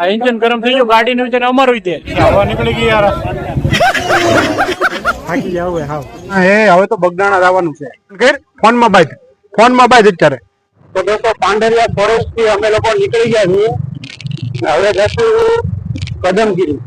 આ એન્જિન ગરમ થઈ ગયું ગાડીનું છે અમારું તે હવા નીકળી ગઈ યાર. થાકી જાવ હવે હા એ હવે તો બગદાણા જવાનું છે. ઘેર ફોનમાં બાઈક ફોનમાં બાઈક અત્યારે. તો દોસ્તો પાંડરિયા ફોરેસ્ટથી અમે લોકો નીકળી ગયા છીએ. હવે જશું કદમગીરી.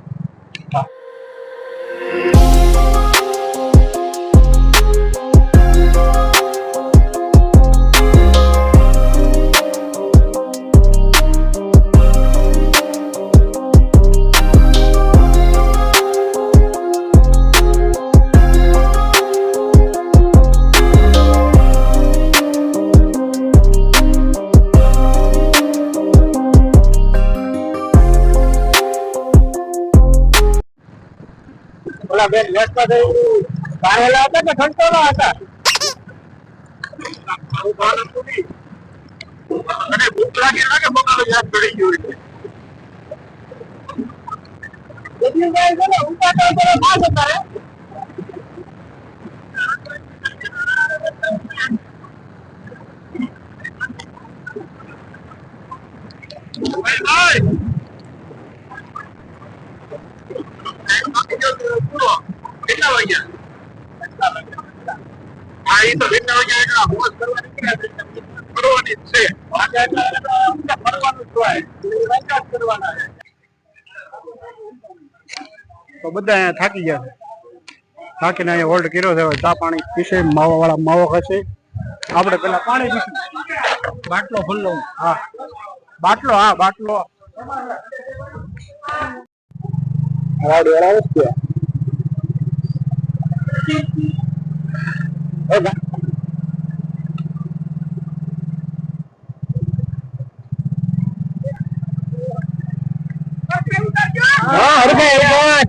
ઓલા બેન વ્યસ્ત પારેલા હતા કે ખંડોળા હતા. અને ભૂખ લાગી લાગે બગાડો યાદ પડી ગયું એટલે. જગદીશભાઈ છે ને તો જરા ના જતા રે. ભાઈ, ભાઈ. કેટલા વાગ્યા હા એ તો વાગ્યા એટલા મોજ કરવા નીકળ્યા જ છે ફરવાનું જ કરવાના છે. તો બધા અહીંયા થાકી ગયા છે. થાકીને અહીંયા હોલ્ડ કર્યો છે. ચા પાણી પીશે માવા વાળા માવો ખાશે. આપણે પેલા પાણી પીશું. બાટલો ખુલ્લો. હા. બાટલો હા બાટલો. રાડ વાળા વસ્તુ. હા હરભાઈ હરભાઈ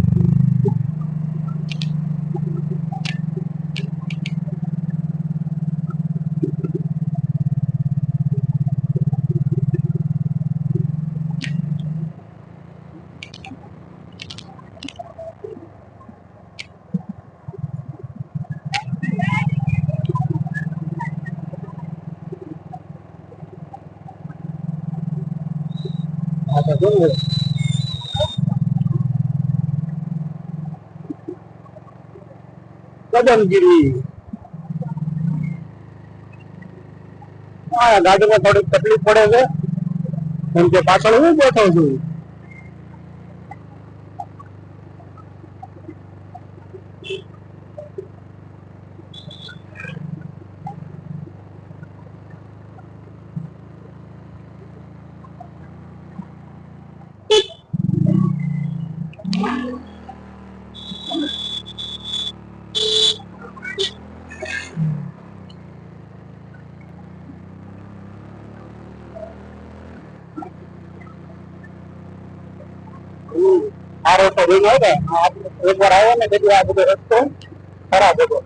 હા ગાડીમાં થોડીક તકલીફ પડે છે. કેમ કે પાછળ હું બેઠો છું. આ રસ્તો રિંગ હોય ને આ એક વાર આવ્યો ને તેથી આ બધો રસ્તો ખરાબ હતો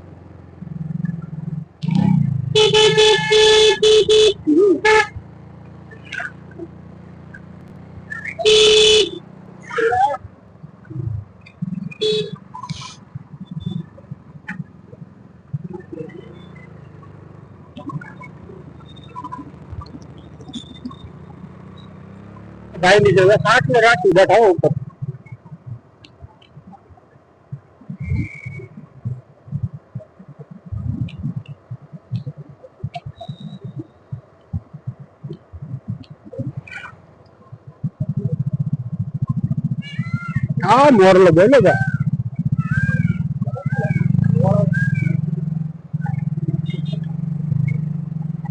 ભાઈ ની જગ્યાએ સાઠ ને રાખી બેઠા બોલો જા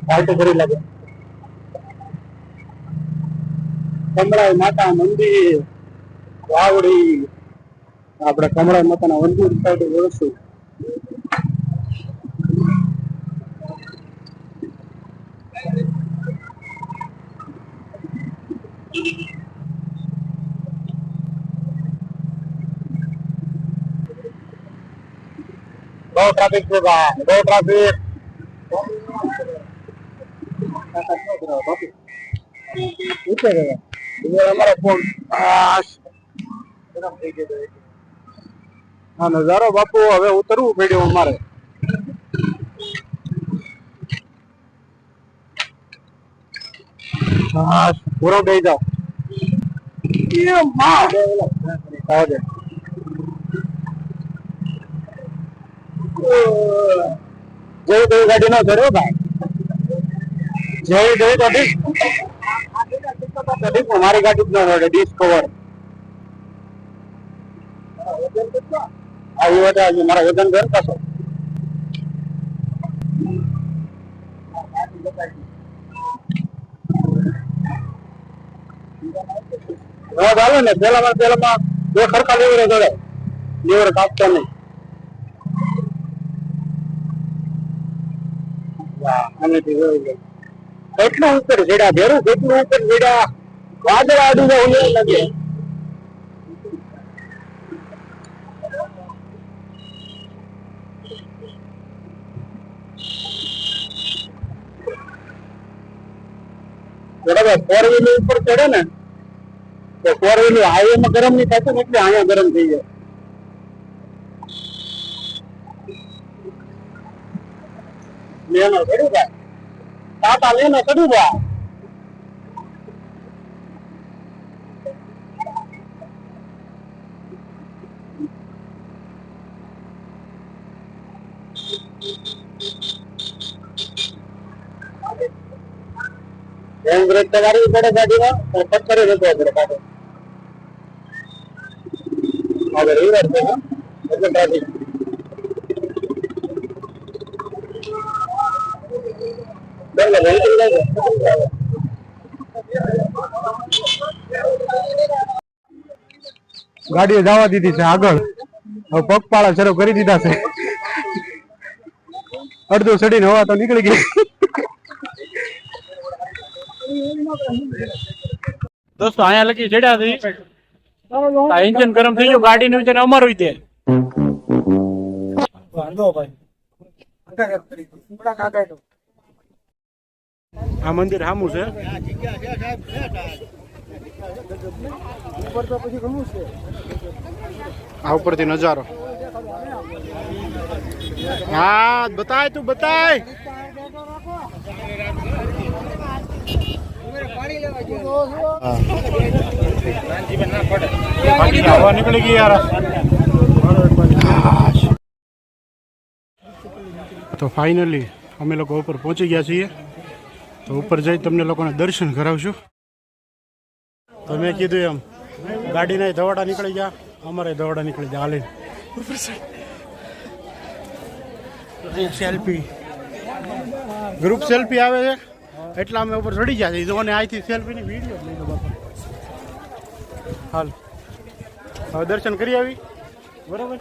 પાર્ટી કરી લાગે. કમળાઈ માતા મંદિર, વાવડી, આપણે કમળાઈ માતાના મંદિર સાઈડ જોઈશું બહુ ટ્રાફિક છે ભાઈ બહુ ટ્રાફિક ઊંચે ગયા હવે અમારો ફોન ગરમ થઈ ગયો છે. હા નજારો બાપુ હવે ઉતરવું પડ્યું અમારે. પૂરો દઈ જાઓ. જેવી તેવી ગાડી નો કર્યો ભાઈ. જેવી તેવી તો મારી ગાડી જ ન રડે, ડીશ કવર આ એ આજે મારા વજન ઘર પાછો. રોજ આવે ને પેલામાં પેલામાં બે ખરખા લીવરે જોડે લીવર કાપતો નહીં. વાહ, અને તે કેટલું ઉપર જેડા ભેરું કેટલું ઉપર જેડા વાદળ આડું જાય લાગે. બરાબર ફોર વ્હીલ ઉપર ચડે ને તો ફોર વ્હીલ હાઈવે માં ગરમ નહીં થતું ને એટલે અહીંયા ગરમ થઈ જાય. ભાઈ. ટાટા લેનો ચડ્યું ભાઈ. એમ બ્રેક તો પડે ગાડીમાં પણ પથ્થરે જતો પડે પાછો. હવે રિવર્સ ગાડીએ જવા દીધી છે આગળ. હવે પગપાળા શરૂ કરી દીધા છે. અડધું ચડીને હવા તો નીકળી ગઈ. દોસ્તો અહીંયા લખી ચડ્યા છે. આ એન્જિન ગરમ થઈ ગયું ગાડી નું છે ને અમારું તે. આ મંદિર સામું છે આ ઉપરથી નજારો હા બતાય તું બતાય બાકી હવા નીકળી ગઈ યાર તો ફાઇનલી અમે લોકો ઉપર પહોંચી ગયા છીએ. તો ઉપર જઈ તમને લોકોને દર્શન કરાવશું. તો મેં કીધું એમ, ગાડીના દવાડા નીકળી ગયા અમારે દવાડા નીકળી ગયા હાલીને. સેલ્ફી ગ્રુપ સેલ્ફી આવે છે. એટલા અમે ઉપર ચડી ગયા છે. જો અને અહીંથી સેલ્ફીની વીડિયો લઈ લો હાલ. હવે દર્શન કરી આવી. બરોબર?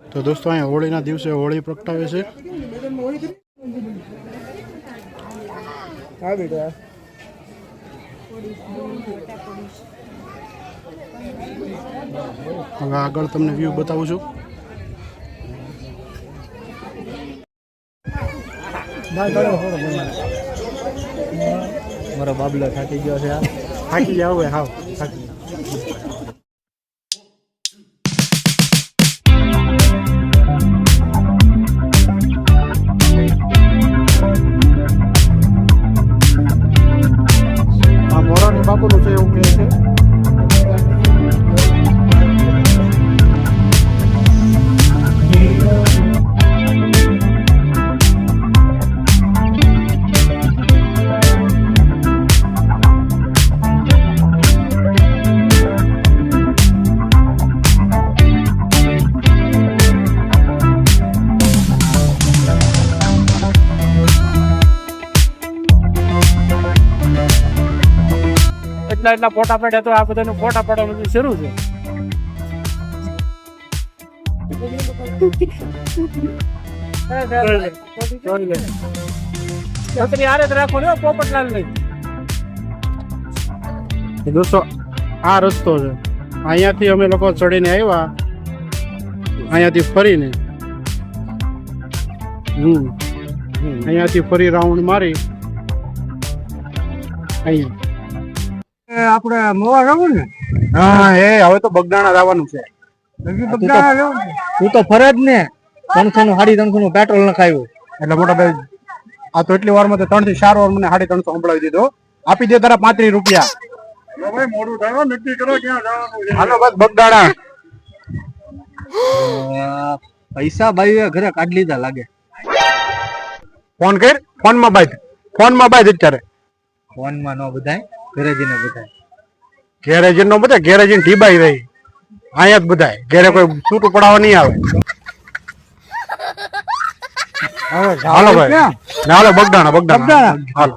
તો દોસ્તો અહીંયા હોળીના દિવસે હોળી પ્રગટાવે છે. હા બેટા. હવે આગળ તમને વ્યૂ બતાવું છું. મારો બાબલો થાકી ગયો છે થાકી જાવ હવે હાવ થાકી એટલા એટલા ફોટા પડ્યા તો આ બધાનું ફોટા પડવાનું શરૂ છે. છત્રી હારે જ રાખો ને પોપટલાલ નહીં દોસ્તો આ રસ્તો છે. અહીંયાથી અમે લોકો ચડીને આવ્યા. અહીંયાથી ફરીને. હમ. અહીંયાથી ફરી રાઉન્ડ મારી. અહીંયા આપણે મોવા જવું ને? હા એ હવે તો બગદાણા જવાનું છે. તો- તું તો ફરે ને. ત્રણસો નું સાડી ત્રણસો નું પેટ્રોલ નખાયું એટલે મોટા ભાઈ આ તો એટલી વારમાં તો ત્રણથી ચાર વાર મને સાડી ત્રણસો સંભળાવી દીધો. આપી દે તારા પાંત્રીસ રૂપિયા. ભાઈ મોડું થાય નક્કી કરો ક્યાં જવાનું હાલો બસ બગદાણા. પૈસા બાઈ ઘરે કાઢી લીધા લાગે. ફોન કર ફોનમાં બાય ફોનમાં બાય અત્યારે. ફોનમાં નો બધાય. ઘરે જઈને બધાય. ગેરેજ નો બધા ગેરેજ ઢીબાઈ રહી. અહીંયા જ બધાય. ઘેરે કોઈ છૂટું પડાવવા નહીં આવે. હાલો ભાઈ. હાલો બગડાણા બગડાણા હાલો.